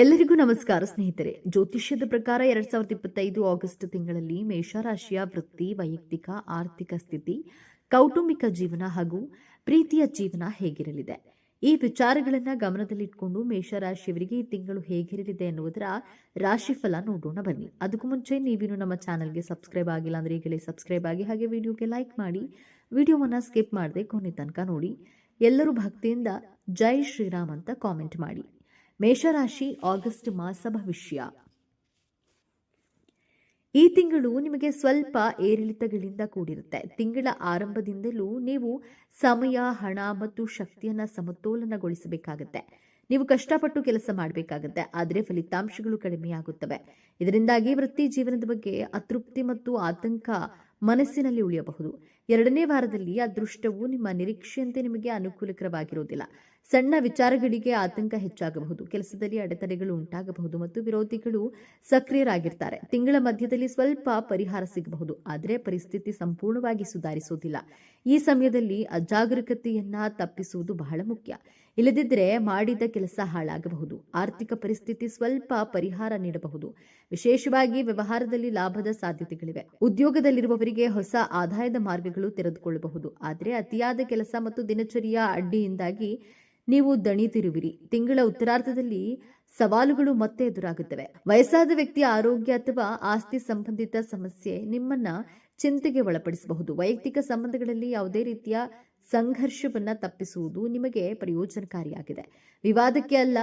ಎಲ್ಲರಿಗೂ ನಮಸ್ಕಾರ ಸ್ನೇಹಿತರೆ. ಜ್ಯೋತಿಷ್ಯದ ಪ್ರಕಾರ ಎರಡ್ ಸಾವಿರದ ಇಪ್ಪತ್ತೈದು ಆಗಸ್ಟ್ ತಿಂಗಳಲ್ಲಿ ಮೇಷರಾಶಿಯ ವೃತ್ತಿ, ವೈಯಕ್ತಿಕ, ಆರ್ಥಿಕ ಸ್ಥಿತಿ, ಕೌಟುಂಬಿಕ ಜೀವನ ಹಾಗೂ ಪ್ರೀತಿಯ ಜೀವನ ಹೇಗಿರಲಿದೆ? ಈ ವಿಚಾರಗಳನ್ನು ಗಮನದಲ್ಲಿಟ್ಕೊಂಡು ಮೇಷರಾಶಿಯವರಿಗೆ ಈ ತಿಂಗಳು ಹೇಗಿರಲಿದೆ ಎನ್ನುವುದರ ರಾಶಿಫಲ ನೋಡೋಣ ಬನ್ನಿ. ಅದಕ್ಕೂ ಮುಂಚೆ ನೀವಿನ್ನು ನಮ್ಮ ಚಾನಲ್ಗೆ ಸಬ್ಸ್ಕ್ರೈಬ್ ಆಗಿಲ್ಲ ಅಂದ್ರೆ ಈಗಲೇ ಸಬ್ಸ್ಕ್ರೈಬ್ ಆಗಿ ಹಾಗೆ ವಿಡಿಯೋಗೆ ಲೈಕ್ ಮಾಡಿ, ವಿಡಿಯೋವನ್ನು ಸ್ಕಿಪ್ ಮಾಡದೆ ಕೊನೆ ತನಕ ನೋಡಿ. ಎಲ್ಲರೂ ಭಕ್ತಿಯಿಂದ ಜೈ ಶ್ರೀರಾಮ್ ಅಂತ ಕಾಮೆಂಟ್ ಮಾಡಿ. ಮೇಷರಾಶಿ ಆಗಸ್ಟ್ ಮಾಸ ಭವಿಷ್ಯ. ಈ ತಿಂಗಳು ನಿಮಗೆ ಸ್ವಲ್ಪ ಏರಿಳಿತಗಳಿಂದ ಕೂಡಿರುತ್ತೆ. ತಿಂಗಳ ಆರಂಭದಿಂದಲೂ ನೀವು ಸಮಯ, ಹಣ ಮತ್ತು ಶಕ್ತಿಯನ್ನ ಸಮತೋಲನಗೊಳಿಸಬೇಕಾಗತ್ತೆ. ನೀವು ಕಷ್ಟಪಟ್ಟು ಕೆಲಸ ಮಾಡಬೇಕಾಗುತ್ತೆ. ಆದರೆ ಫಲಿತಾಂಶಗಳು ಕಡಿಮೆಯಾಗುತ್ತವೆ ಇದರಿಂದಾಗಿ ವೃತ್ತಿ ಜೀವನದ ಬಗ್ಗೆ ಅತೃಪ್ತಿ ಮತ್ತು ಆತಂಕ ಮನಸ್ಸಿನಲ್ಲಿ ಉಳಿಯಬಹುದು. ಎರಡನೇ ವಾರದಲ್ಲಿ ಅದೃಷ್ಟವು ನಿಮ್ಮ ನಿರೀಕ್ಷೆಯಂತೆ ನಿಮಗೆ ಅನುಕೂಲಕರವಾಗಿರುವುದಿಲ್ಲ. ಸಣ್ಣ ವಿಚಾರಗಳಿಗೆ ಆತಂಕ ಹೆಚ್ಚಾಗಬಹುದು. ಕೆಲಸದಲ್ಲಿ ಅಡೆತಡೆಗಳು ಉಂಟಾಗಬಹುದು ಮತ್ತು ವಿರೋಧಿಗಳು ಸಕ್ರಿಯರಾಗಿರ್ತಾರೆ. ತಿಂಗಳ ಮಧ್ಯದಲ್ಲಿ ಸ್ವಲ್ಪ ಪರಿಹಾರ ಸಿಗಬಹುದು, ಆದರೆ ಪರಿಸ್ಥಿತಿ ಸಂಪೂರ್ಣವಾಗಿ ಸುಧಾರಿಸುವುದಿಲ್ಲ. ಈ ಸಮಯದಲ್ಲಿ ಅಜಾಗರೂಕತೆಯನ್ನ ತಪ್ಪಿಸುವುದು ಬಹಳ ಮುಖ್ಯ. ಇಲ್ಲದಿದ್ದರೆ ಮಾಡಿದ ಕೆಲಸ ಹಾಳಾಗಬಹುದು, ಆರ್ಥಿಕ ಪರಿಸ್ಥಿತಿ ಸ್ವಲ್ಪ ಪರಿಹಾರ ನೀಡಬಹುದು. ವಿಶೇಷವಾಗಿ ವ್ಯವಹಾರದಲ್ಲಿ ಲಾಭದ ಸಾಧ್ಯತೆಗಳಿವೆ. ಉದ್ಯೋಗದಲ್ಲಿರುವವರಿಗೆ ಹೊಸ ಆದಾಯದ ಮಾರ್ಗಗಳು ತೆರೆದುಕೊಳ್ಳಬಹುದು, ಆದರೆ ಅತಿಯಾದ ಕೆಲಸ ಮತ್ತು ದಿನಚರಿಯ ಅಡ್ಡಿಯಿಂದಾಗಿ ನೀವು ದಣಿದಿರುವಿರಿ. ತಿಂಗಳ ಉತ್ತರಾರ್ಧದಲ್ಲಿ ಸವಾಲುಗಳು ಮತ್ತೆ ಎದುರಾಗುತ್ತವೆ. ವಯಸ್ಸಾದ ವ್ಯಕ್ತಿಯ ಆರೋಗ್ಯ ಅಥವಾ ಆಸ್ತಿ ಸಂಬಂಧಿತ ಸಮಸ್ಯೆ ನಿಮ್ಮನ್ನ ಚಿಂತೆಗೆ ಒಳಪಡಿಸಬಹುದು. ವೈಯಕ್ತಿಕ ಸಂಬಂಧಗಳಲ್ಲಿ ಯಾವುದೇ ರೀತಿಯ ಸಂಘರ್ಷವನ್ನ ತಪ್ಪಿಸುವುದು ನಿಮಗೆ ಪ್ರಯೋಜನಕಾರಿಯಾಗಿದೆ. ವಿವಾದಕ್ಕೆ ಅಲ್ಲ,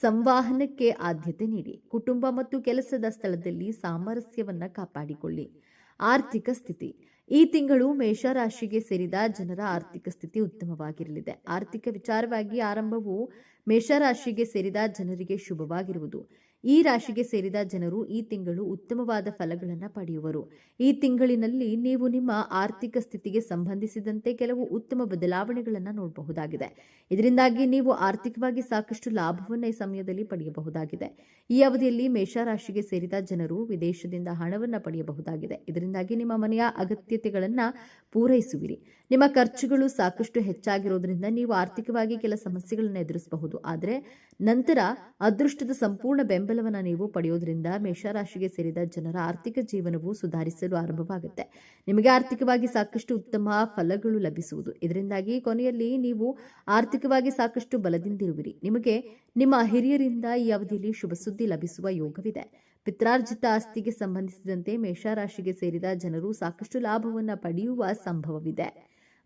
ಸಂವಹನಕ್ಕೆ ಆದ್ಯತೆ ನೀಡಿ. ಕುಟುಂಬ ಮತ್ತು ಕೆಲಸದ ಸ್ಥಳದಲ್ಲಿ ಸಾಮರಸ್ಯವನ್ನ ಕಾಪಾಡಿಕೊಳ್ಳಿ. ಆರ್ಥಿಕ ಸ್ಥಿತಿ. ಈ ತಿಂಗಳು ಮೇಷರಾಶಿಗೆ ಸೇರಿದ ಜನರ ಆರ್ಥಿಕ ಸ್ಥಿತಿ ಉತ್ತಮವಾಗಿರಲಿದೆ. ಆರ್ಥಿಕ ವಿಚಾರವಾಗಿ ಆರಂಭವು ಮೇಷರಾಶಿಗೆ ಸೇರಿದ ಜನರಿಗೆ ಶುಭವಾಗಿರುವುದು. ಈ ರಾಶಿಗೆ ಸೇರಿದ ಜನರು ಈ ತಿಂಗಳು ಉತ್ತಮವಾದ ಫಲಗಳನ್ನು ಪಡೆಯುವರು. ಈ ತಿಂಗಳಿನಲ್ಲಿ ನೀವು ನಿಮ್ಮ ಆರ್ಥಿಕ ಸ್ಥಿತಿಗೆ ಸಂಬಂಧಿಸಿದಂತೆ ಕೆಲವು ಉತ್ತಮ ಬದಲಾವಣೆಗಳನ್ನು ನೋಡಬಹುದಾಗಿದೆ. ಇದರಿಂದಾಗಿ ನೀವು ಆರ್ಥಿಕವಾಗಿ ಸಾಕಷ್ಟು ಲಾಭವನ್ನು ಈ ಸಮಯದಲ್ಲಿ ಪಡೆಯಬಹುದಾಗಿದೆ. ಈ ಅವಧಿಯಲ್ಲಿ ಮೇಷರಾಶಿಗೆ ಸೇರಿದ ಜನರು ವಿದೇಶದಿಂದ ಹಣವನ್ನು ಪಡೆಯಬಹುದಾಗಿದೆ. ಇದರಿಂದಾಗಿ ನಿಮ್ಮ ಮನೆಯ ಅಗತ್ಯತೆಗಳನ್ನು ಪೂರೈಸುವಿರಿ. ನಿಮ್ಮ ಖರ್ಚುಗಳು ಸಾಕಷ್ಟು ಹೆಚ್ಚಾಗಿರೋದ್ರಿಂದ ನೀವು ಆರ್ಥಿಕವಾಗಿ ಕೆಲ ಸಮಸ್ಯೆಗಳನ್ನು ಎದುರಿಸಬಹುದು. ಆದರೆ ನಂತರ ಅದೃಷ್ಟದ ಸಂಪೂರ್ಣ ಬೆಂಬಲವನ್ನು ನೀವು ಪಡೆಯೋದ್ರಿಂದ ಮೇಷರಾಶಿಗೆ ಸೇರಿದ ಜನರ ಆರ್ಥಿಕ ಜೀವನವು ಸುಧಾರಿಸಲು ಆರಂಭವಾಗುತ್ತೆ. ನಿಮಗೆ ಆರ್ಥಿಕವಾಗಿ ಸಾಕಷ್ಟು ಉತ್ತಮ ಫಲಗಳು ಲಭಿಸುವುದು. ಇದರಿಂದಾಗಿ ಕೊನೆಯಲ್ಲಿ ನೀವು ಆರ್ಥಿಕವಾಗಿ ಸಾಕಷ್ಟು ಬಲದಿಂದಿರುವಿರಿ. ನಿಮಗೆ ನಿಮ್ಮ ಹಿರಿಯರಿಂದ ಈ ಅವಧಿಯಲ್ಲಿ ಶುಭ ಸುದ್ದಿ ಲಭಿಸುವ ಯೋಗವಿದೆ. ಪಿತ್ರಾರ್ಜಿತ ಆಸ್ತಿಗೆ ಸಂಬಂಧಿಸಿದಂತೆ ಮೇಷರಾಶಿಗೆ ಸೇರಿದ ಜನರು ಸಾಕಷ್ಟು ಲಾಭವನ್ನು ಪಡೆಯುವ ಸಂಭವವಿದೆ.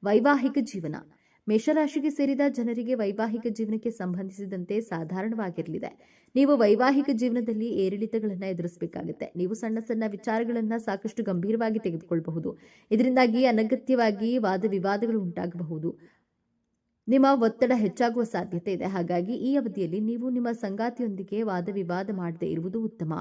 ವೈವಾಹಿಕ ಜೀವನ. ಮೇಷರಾಶಿಗೆ ಸೇರಿದ ಜನರಿಗೆ ವೈವಾಹಿಕ ಜೀವನಕ್ಕೆ ಸಂಬಂಧಿಸಿದಂತೆ ಸಾಧಾರಣವಾಗಿರಲಿದೆ. ನೀವು ವೈವಾಹಿಕ ಜೀವನದಲ್ಲಿ ಏರಿಳಿತಗಳನ್ನು ಎದುರಿಸಬೇಕಾಗುತ್ತೆ. ನೀವು ಸಣ್ಣ ಸಣ್ಣ ವಿಚಾರಗಳನ್ನು ಸಾಕಷ್ಟು ಗಂಭೀರವಾಗಿ ತೆಗೆದುಕೊಳ್ಳಬಹುದು ಇದರಿಂದಾಗಿ ಅನಗತ್ಯವಾಗಿ ವಾದ ವಿವಾದಗಳು ಉಂಟಾಗಬಹುದು. ನಿಮ್ಮ ಒತ್ತಡ ಹೆಚ್ಚಾಗುವ ಸಾಧ್ಯತೆ ಇದೆ. ಹಾಗಾಗಿ ಈ ಅವಧಿಯಲ್ಲಿ ನೀವು ನಿಮ್ಮ ಸಂಗಾತಿಯೊಂದಿಗೆ ವಾದ ವಿವಾದ ಮಾಡದೇ ಇರುವುದು ಉತ್ತಮ.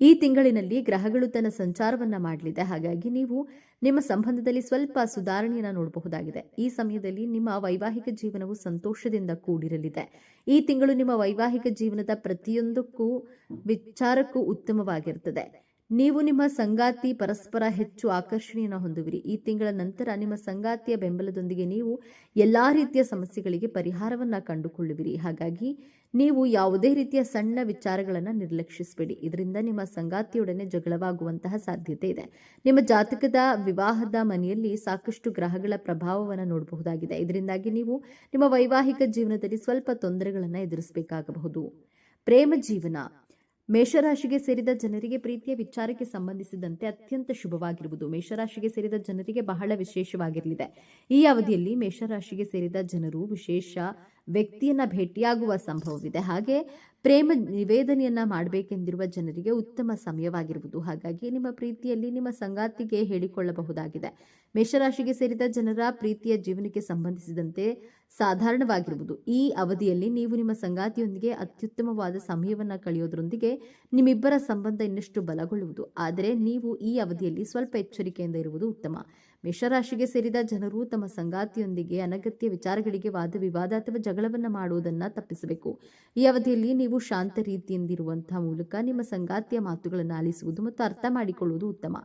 ಈ ತಿಂಗಳಿನಲ್ಲಿ ಗ್ರಹಗಳು ತನ್ನ ಸಂಚಾರವನ್ನ ಮಾಡಲಿದೆ. ಹಾಗಾಗಿ ನೀವು ನಿಮ್ಮ ಸಂಬಂಧದಲ್ಲಿ ಸ್ವಲ್ಪ ಸುಧಾರಣೆಯನ್ನು ನೋಡಬಹುದಾಗಿದೆ. ಈ ಸಮಯದಲ್ಲಿ ನಿಮ್ಮ ವೈವಾಹಿಕ ಜೀವನವು ಸಂತೋಷದಿಂದ ಕೂಡಿರಲಿದೆ. ಈ ತಿಂಗಳು ನಿಮ್ಮ ವೈವಾಹಿಕ ಜೀವನದ ಪ್ರತಿಯೊಂದಕ್ಕೂ ವಿಚಾರಕ್ಕೂ ಉತ್ತಮವಾಗಿರುತ್ತದೆ ನೀವು ನಿಮ್ಮ ಸಂಗಾತಿ ಪರಸ್ಪರ ಹೆಚ್ಚು ಆಕರ್ಷಣೆಯನ್ನು ಹೊಂದುವಿರಿ. ಈ ತಿಂಗಳ ನಂತರ ನಿಮ್ಮ ಸಂಗಾತಿಯ ಬೆಂಬಲದೊಂದಿಗೆ ನೀವು ಎಲ್ಲಾ ರೀತಿಯ ಸಮಸ್ಯೆಗಳಿಗೆ ಪರಿಹಾರವನ್ನ ಕಂಡುಕೊಳ್ಳುವಿರಿ. ಹಾಗಾಗಿ ನೀವು ಯಾವುದೇ ರೀತಿಯ ಸಣ್ಣ ವಿಚಾರಗಳನ್ನು ನಿರ್ಲಕ್ಷಿಸಬೇಡಿ. ಇದರಿಂದ ನಿಮ್ಮ ಸಂಗಾತಿಯೊಡನೆ ಜಗಳವಾಗುವಂತಹ ಸಾಧ್ಯತೆ ಇದೆ. ನಿಮ್ಮ ಜಾತಕದ ವಿವಾಹದ ಮನೆಯಲ್ಲಿ ಸಾಕಷ್ಟು ಗ್ರಹಗಳ ಪ್ರಭಾವವನ್ನು ನೋಡಬಹುದಾಗಿದೆ. ಇದರಿಂದಾಗಿ ನೀವು ನಿಮ್ಮ ವೈವಾಹಿಕ ಜೀವನದಲ್ಲಿ ಸ್ವಲ್ಪ ತೊಂದರೆಗಳನ್ನು ಎದುರಿಸಬೇಕಾಗಬಹುದು. ಪ್ರೇಮ ಜೀವನ. ಮೇಷರಾಶಿಗೆ ಸೇರಿದ ಜನರಿಗೆ ಪ್ರೀತಿಯ ವಿಚಾರಕ್ಕೆ ಸಂಬಂಧಿಸಿದಂತೆ ಅತ್ಯಂತ ಶುಭವಾಗಿರುವುದು. ಮೇಷರಾಶಿಗೆ ಸೇರಿದ ಜನರಿಗೆ ಬಹಳ ವಿಶೇಷವಾಗಿರಲಿದೆ. ಈ ಅವಧಿಯಲ್ಲಿ ಮೇಷರಾಶಿಗೆ ಸೇರಿದ ಜನರು ವಿಶೇಷ ವ್ಯಕ್ತಿಯನ್ನ ಭೇಟಿಯಾಗುವ ಸಂಭವವಿದೆ. ಹಾಗೆ ಪ್ರೇಮ ನಿವೇದನೆಯನ್ನ ಮಾಡಬೇಕೆಂದಿರುವ ಜನರಿಗೆ ಉತ್ತಮ ಸಮಯವಾಗಿರುವುದು. ಹಾಗಾಗಿ ನಿಮ್ಮ ಪ್ರೀತಿಯಲ್ಲಿ ನಿಮ್ಮ ಸಂಗಾತಿಗೆ ಹೇಳಿಕೊಳ್ಳಬಹುದಾಗಿದೆ. ಮೇಷರಾಶಿಗೆ ಸೇರಿದ ಜನರ ಪ್ರೀತಿಯ ಜೀವನಕ್ಕೆ ಸಂಬಂಧಿಸಿದಂತೆ ಸಾಧಾರಣವಾಗಿರುವುದು. ಈ ಅವಧಿಯಲ್ಲಿ ನೀವು ನಿಮ್ಮ ಸಂಗಾತಿಯೊಂದಿಗೆ ಅತ್ಯುತ್ತಮವಾದ ಸಮಯವನ್ನು ಕಳೆಯೋದ್ರೊಂದಿಗೆ ನಿಮ್ಮಿಬ್ಬರ ಸಂಬಂಧ ಇನ್ನಷ್ಟು ಬಲಗೊಳ್ಳುವುದು. ಆದರೆ ನೀವು ಈ ಅವಧಿಯಲ್ಲಿ ಸ್ವಲ್ಪ ಎಚ್ಚರಿಕೆಯಿಂದ ಇರುವುದು ಉತ್ತಮ. ಮೇಷರಾಶಿಗೆ ಸೇರಿದ ಜನರು ತಮ್ಮ ಸಂಗಾತಿಯೊಂದಿಗೆ ಅನಗತ್ಯ ವಿಚಾರಗಳಿಗೆ ವಾದ ವಿವಾದ ಅಥವಾ ಜಗಳವನ್ನು ಮಾಡುವುದನ್ನು ತಪ್ಪಿಸಬೇಕು. ಈ ಅವಧಿಯಲ್ಲಿ ನೀವು ಶಾಂತ ರೀತಿಯಿಂದಿರುವಂತಹ ಮೂಲಕ ನಿಮ್ಮ ಸಂಗಾತಿಯ ಮಾತುಗಳನ್ನು ಆಲಿಸುವುದು ಮತ್ತು ಅರ್ಥ ಮಾಡಿಕೊಳ್ಳುವುದು ಉತ್ತಮ.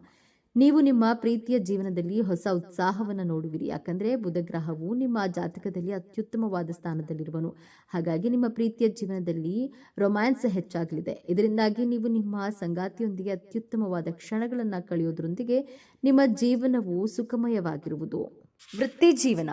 ನೀವು ನಿಮ್ಮ ಪ್ರೀತಿಯ ಜೀವನದಲ್ಲಿ ಹೊಸ ಉತ್ಸಾಹವನ್ನು ನೋಡುವಿರಿ. ಯಾಕಂದರೆ ಬುಧ ಗ್ರಹವು ನಿಮ್ಮ ಜಾತಕದಲ್ಲಿ ಅತ್ಯುತ್ತಮವಾದ ಸ್ಥಾನದಲ್ಲಿರುವನು. ಹಾಗಾಗಿ ನಿಮ್ಮ ಪ್ರೀತಿಯ ಜೀವನದಲ್ಲಿ ರೊಮ್ಯಾನ್ಸ್ ಹೆಚ್ಚಾಗಲಿದೆ. ಇದರಿಂದಾಗಿ ನೀವು ನಿಮ್ಮ ಸಂಗಾತಿಯೊಂದಿಗೆ ಅತ್ಯುತ್ತಮವಾದ ಕ್ಷಣಗಳನ್ನು ಕಳೆಯೋದ್ರೊಂದಿಗೆ ನಿಮ್ಮ ಜೀವನವು ಸುಖಮಯವಾಗಿರುವುದು. ವೃತ್ತಿ ಜೀವನ.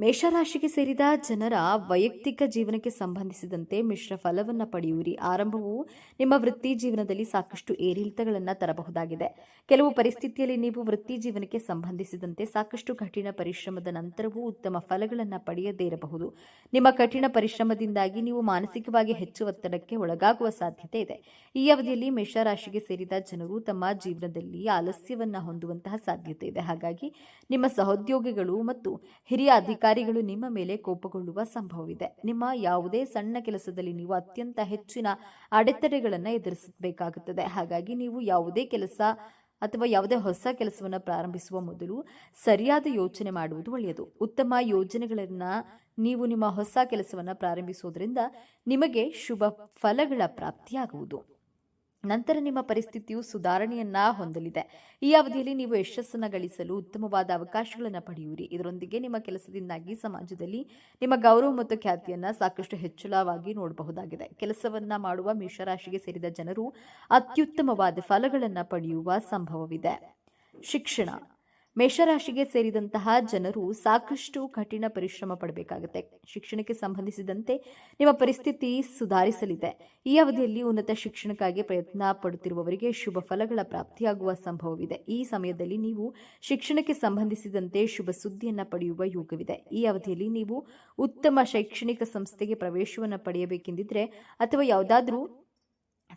ಮೇಷರಾಶಿಗೆ ಸೇರಿದ ಜನರ ವೈಯಕ್ತಿಕ ಜೀವನಕ್ಕೆ ಸಂಬಂಧಿಸಿದಂತೆ ಮಿಶ್ರ ಫಲವನ್ನು ಪಡೆಯುವಿರಿ. ಆರಂಭವು ನಿಮ್ಮ ವೃತ್ತಿ ಜೀವನದಲ್ಲಿ ಸಾಕಷ್ಟು ಏರಿಳಿತಗಳನ್ನು ತರಬಹುದಾಗಿದೆ. ಕೆಲವು ಪರಿಸ್ಥಿತಿಯಲ್ಲಿ ನೀವು ವೃತ್ತಿ ಜೀವನಕ್ಕೆ ಸಂಬಂಧಿಸಿದಂತೆ ಸಾಕಷ್ಟು ಕಠಿಣ ಪರಿಶ್ರಮದ ನಂತರವೂ ಉತ್ತಮ ಫಲಗಳನ್ನು ಪಡೆಯದೇ ಇರಬಹುದು. ನಿಮ್ಮ ಕಠಿಣ ಪರಿಶ್ರಮದಿಂದಾಗಿ ನೀವು ಮಾನಸಿಕವಾಗಿ ಹೆಚ್ಚು ಒತ್ತಡಕ್ಕೆ ಒಳಗಾಗುವ ಸಾಧ್ಯತೆ ಇದೆ. ಈ ಅವಧಿಯಲ್ಲಿ ಮೇಷರಾಶಿಗೆ ಸೇರಿದ ಜನರು ತಮ್ಮ ಜೀವನದಲ್ಲಿ ಆಲಸ್ಯವನ್ನು ಹೊಂದುವಂತಹ ಸಾಧ್ಯತೆ ಇದೆ. ಹಾಗಾಗಿ ನಿಮ್ಮ ಸಹೋದ್ಯೋಗಿಗಳು ಮತ್ತು ಹಿರಿಯ ಅಧಿಕಾರಿಗಳು ನಿಮ್ಮ ಮೇಲೆ ಕೋಪಗೊಳ್ಳುವ ಸಂಭವವಿದೆ. ನಿಮ್ಮ ಯಾವುದೇ ಸಣ್ಣ ಕೆಲಸದಲ್ಲಿ ನೀವು ಅತ್ಯಂತ ಹೆಚ್ಚಿನ ಅಡೆತಡೆಗಳನ್ನು ಎದುರಿಸಬೇಕಾಗುತ್ತದೆ. ಹಾಗಾಗಿ ನೀವು ಯಾವುದೇ ಕೆಲಸ ಅಥವಾ ಯಾವುದೇ ಹೊಸ ಕೆಲಸವನ್ನು ಪ್ರಾರಂಭಿಸುವ ಮೊದಲು ಸರಿಯಾದ ಯೋಚನೆ ಮಾಡುವುದು ಒಳ್ಳೆಯದು. ಉತ್ತಮ ಯೋಜನೆಗಳನ್ನು ನೀವು ನಿಮ್ಮ ಹೊಸ ಕೆಲಸವನ್ನು ಪ್ರಾರಂಭಿಸುವುದರಿಂದ ನಿಮಗೆ ಶುಭ ಫಲಗಳ ಪ್ರಾಪ್ತಿಯಾಗುವುದು. ನಂತರ ನಿಮ್ಮ ಪರಿಸ್ಥಿತಿಯು ಸುಧಾರಣೆಯನ್ನ ಹೊಂದಲಿದೆ. ಈ ಅವಧಿಯಲ್ಲಿ ನೀವು ಯಶಸ್ಸನ್ನು ಗಳಿಸಲು ಉತ್ತಮವಾದ ಅವಕಾಶಗಳನ್ನು ಪಡೆಯುವಿರಿ. ಇದರೊಂದಿಗೆ ನಿಮ್ಮ ಕೆಲಸದಿಂದಾಗಿ ಸಮಾಜದಲ್ಲಿ ನಿಮ್ಮ ಗೌರವ ಮತ್ತು ಖ್ಯಾತಿಯನ್ನ ಸಾಕಷ್ಟು ಹೆಚ್ಚಳವಾಗಿ ನೋಡಬಹುದಾಗಿದೆ. ಕೆಲಸವನ್ನ ಮಾಡುವ ಮೇಷರಾಶಿಗೆ ಸೇರಿದ ಜನರು ಅತ್ಯುತ್ತಮವಾದ ಫಲಗಳನ್ನು ಪಡೆಯುವ ಸಂಭವವಿದೆ. ಶಿಕ್ಷಣ. ಮೇಷರಾಶಿಗೆ ಸೇರಿದಂತಹ ಜನರು ಸಾಕಷ್ಟು ಕಠಿಣ ಪರಿಶ್ರಮ ಪಡಬೇಕಾಗುತ್ತೆ. ಶಿಕ್ಷಣಕ್ಕೆ ಸಂಬಂಧಿಸಿದಂತೆ ನಿಮ್ಮ ಪರಿಸ್ಥಿತಿ ಸುಧಾರಿಸಲಿದೆ. ಈ ಅವಧಿಯಲ್ಲಿ ಉನ್ನತ ಶಿಕ್ಷಣಕ್ಕಾಗಿ ಪ್ರಯತ್ನ ಪಡುತ್ತಿರುವವರಿಗೆ ಶುಭ ಫಲಗಳ ಪ್ರಾಪ್ತಿಯಾಗುವ ಸಂಭವವಿದೆ. ಈ ಸಮಯದಲ್ಲಿ ನೀವು ಶಿಕ್ಷಣಕ್ಕೆ ಸಂಬಂಧಿಸಿದಂತೆ ಶುಭ ಸುದ್ದಿಯನ್ನು ಪಡೆಯುವ ಯೋಗವಿದೆ. ಈ ಅವಧಿಯಲ್ಲಿ ನೀವು ಉತ್ತಮ ಶೈಕ್ಷಣಿಕ ಸಂಸ್ಥೆಗೆ ಪ್ರವೇಶವನ್ನು ಪಡೆಯಬೇಕೆಂದಿದ್ರೆ ಅಥವಾ ಯಾವುದಾದ್ರೂ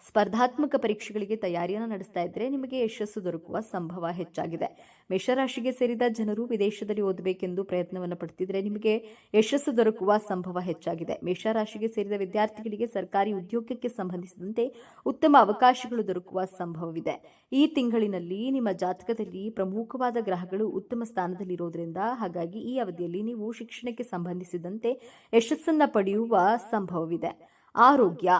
ಸ್ಪರ್ಧಾತ್ಮಕ ಪರೀಕ್ಷೆಗಳಿಗೆ ತಯಾರಿಯನ್ನು ನಡೆಸ್ತಾ ಇದ್ರೆ ನಿಮಗೆ ಯಶಸ್ಸು ದೊರಕುವ ಸಂಭವ ಹೆಚ್ಚಾಗಿದೆ. ಮೇಷರಾಶಿಗೆ ಸೇರಿದ ಜನರು ವಿದೇಶದಲ್ಲಿ ಓದಬೇಕೆಂದು ಪ್ರಯತ್ನವನ್ನು ಪಡ್ತಿದ್ರೆ ನಿಮಗೆ ಯಶಸ್ಸು ದೊರಕುವ ಸಂಭವ ಹೆಚ್ಚಾಗಿದೆ. ಮೇಷರಾಶಿಗೆ ಸೇರಿದ ವಿದ್ಯಾರ್ಥಿಗಳಿಗೆ ಸರ್ಕಾರಿ ಉದ್ಯೋಗಕ್ಕೆ ಸಂಬಂಧಿಸಿದಂತೆ ಉತ್ತಮ ಅವಕಾಶಗಳು ದೊರಕುವ ಸಂಭವವಿದೆ. ಈ ತಿಂಗಳಿನಲ್ಲಿ ನಿಮ್ಮ ಜಾತಕದಲ್ಲಿ ಪ್ರಮುಖವಾದ ಗ್ರಹಗಳು ಉತ್ತಮ ಸ್ಥಾನದಲ್ಲಿರೋದ್ರಿಂದ ಹಾಗಾಗಿ ಈ ಅವಧಿಯಲ್ಲಿ ನೀವು ಶಿಕ್ಷಣಕ್ಕೆ ಸಂಬಂಧಿಸಿದಂತೆ ಯಶಸ್ಸನ್ನು ಪಡೆಯುವ ಸಂಭವವಿದೆ. ಆರೋಗ್ಯ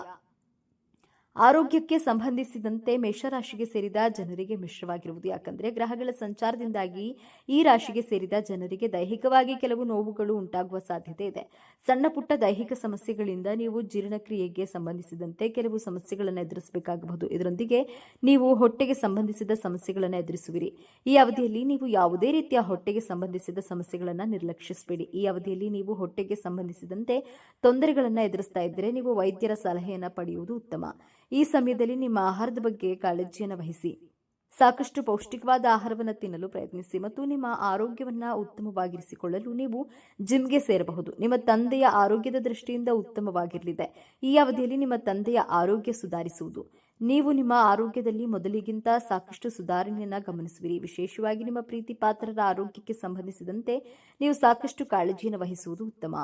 ಆರೋಗ್ಯಕ್ಕೆ ಸಂಬಂಧಿಸಿದಂತೆ ಮೇಷರಾಶಿಗೆ ಸೇರಿದ ಜನರಿಗೆ ಮಿಶ್ರವಾಗಿರುವುದು. ಯಾಕಂದರೆ ಗ್ರಹಗಳ ಸಂಚಾರದಿಂದಾಗಿ ಈ ರಾಶಿಗೆ ಸೇರಿದ ಜನರಿಗೆ ದೈಹಿಕವಾಗಿ ಕೆಲವು ನೋವುಗಳು ಉಂಟಾಗುವ ಸಾಧ್ಯತೆ ಇದೆ. ಸಣ್ಣ ಪುಟ್ಟ ದೈಹಿಕ ಸಮಸ್ಯೆಗಳಿಂದ ನೀವು ಜೀರ್ಣಕ್ರಿಯೆಗೆ ಸಂಬಂಧಿಸಿದಂತೆ ಕೆಲವು ಸಮಸ್ಯೆಗಳನ್ನು ಎದುರಿಸಬೇಕಾಗಬಹುದು. ಇದರೊಂದಿಗೆ ನೀವು ಹೊಟ್ಟೆಗೆ ಸಂಬಂಧಿಸಿದ ಸಮಸ್ಯೆಗಳನ್ನು ಎದುರಿಸುವಿರಿ. ಈ ಅವಧಿಯಲ್ಲಿ ನೀವು ಯಾವುದೇ ರೀತಿಯ ಹೊಟ್ಟೆಗೆ ಸಂಬಂಧಿಸಿದ ಸಮಸ್ಯೆಗಳನ್ನು ನಿರ್ಲಕ್ಷಿಸಬೇಡಿ. ಈ ಅವಧಿಯಲ್ಲಿ ನೀವು ಹೊಟ್ಟೆಗೆ ಸಂಬಂಧಿಸಿದಂತೆ ತೊಂದರೆಗಳನ್ನು ಎದುರಿಸ್ತಾ ಇದ್ದರೆ ನೀವು ವೈದ್ಯರ ಸಲಹೆಯನ್ನು ಪಡೆಯುವುದು ಉತ್ತಮ. ಈ ಸಮಯದಲ್ಲಿ ನಿಮ್ಮ ಆಹಾರದ ಬಗ್ಗೆ ಕಾಳಜಿಯನ್ನು ವಹಿಸಿ. ಸಾಕಷ್ಟು ಪೌಷ್ಟಿಕವಾದ ಆಹಾರವನ್ನು ತಿನ್ನಲು ಪ್ರಯತ್ನಿಸಿ ಮತ್ತು ನಿಮ್ಮ ಆರೋಗ್ಯವನ್ನು ಉತ್ತಮವಾಗಿರಿಸಿಕೊಳ್ಳಲು ನೀವು ಜಿಮ್ಗೆ ಸೇರಬಹುದು. ನಿಮ್ಮ ತಂದೆಯ ಆರೋಗ್ಯದ ದೃಷ್ಟಿಯಿಂದ ಉತ್ತಮವಾಗಿರಲಿದೆ. ಈ ಅವಧಿಯಲ್ಲಿ ನಿಮ್ಮ ತಂದೆಯ ಆರೋಗ್ಯ ಸುಧಾರಿಸುವುದು. ನೀವು ನಿಮ್ಮ ಆರೋಗ್ಯದಲ್ಲಿ ಮೊದಲಿಗಿಂತ ಸಾಕಷ್ಟು ಸುಧಾರಣೆಯನ್ನು ಗಮನಿಸುವಿರಿ. ವಿಶೇಷವಾಗಿ ನಿಮ್ಮ ಪ್ರೀತಿ ಪಾತ್ರರ ಆರೋಗ್ಯಕ್ಕೆ ಸಂಬಂಧಿಸಿದಂತೆ ನೀವು ಸಾಕಷ್ಟು ಕಾಳಜಿಯನ್ನು ವಹಿಸುವುದು ಉತ್ತಮ.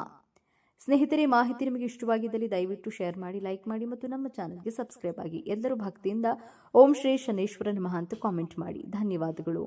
ಸ್ನೇಹಿತರೆ, ಮಾಹಿತಿ ನಿಮಗೆ ಇಷ್ಟವಾಗಿದ್ದಲ್ಲಿ ದಯವಿಟ್ಟು ಶೇರ್ ಮಾಡಿ ಲೈಕ್ ಮಾಡಿ ಮತ್ತು ನಮ್ಮ ಚಾನಲ್ಗೆ ಸಬ್ಸ್ಕ್ರೈಬ್ ಆಗಿ ಎಲ್ಲರೂ ಭಕ್ತಿಯಿಂದ ಓಂ ಶ್ರೀ ಶನೇಶ್ವರ ನಮಃ ಅಂತ ಕಾಮೆಂಟ್ ಮಾಡಿ. ಧನ್ಯವಾದಗಳು.